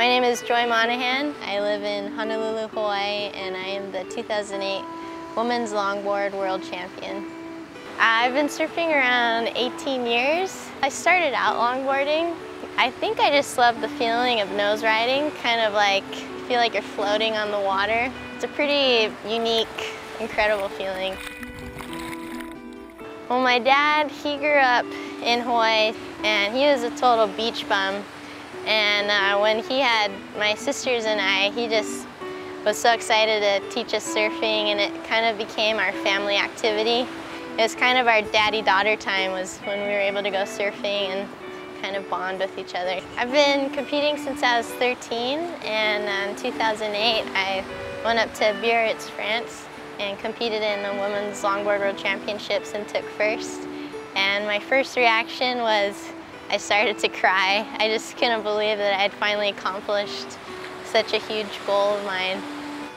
My name is Joy Monahan. I live in Honolulu, Hawaii, and I am the 2008 Women's Longboard World Champion. I've been surfing around 18 years. I started out longboarding. I think I just love the feeling of nose riding, kind of like feel like you're floating on the water. It's a pretty unique, incredible feeling. Well, my dad, he grew up in Hawaii and he was a total beach bum. And uh, when he had my sisters and I, he just was so excited to teach us surfing and it kind of became our family activity. It was kind of our daddy-daughter time was when we were able to go surfing and kind of bond with each other. I've been competing since I was 13 and in 2008 I went up to Biarritz, France and competed in the Women's Longboard World Championships and took first. And my first reaction was I started to cry. I just couldn't believe that I had finally accomplished such a huge goal of mine.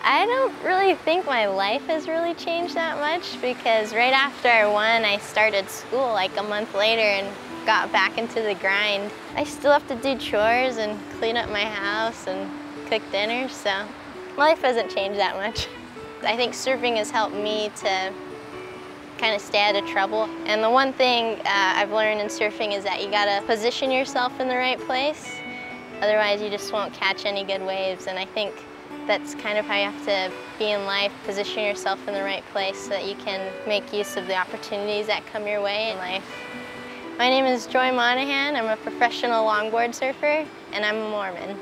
I don't really think my life has really changed that much because right after I won, I started school like a month later and got back into the grind. I still have to do chores and clean up my house and cook dinner, so life hasn't changed that much. I think surfing has helped me to kind of stay out of trouble. And the one thing uh, I've learned in surfing is that you gotta position yourself in the right place. Otherwise you just won't catch any good waves. And I think that's kind of how you have to be in life, position yourself in the right place so that you can make use of the opportunities that come your way in life. My name is Joy Monahan. I'm a professional longboard surfer and I'm a Mormon.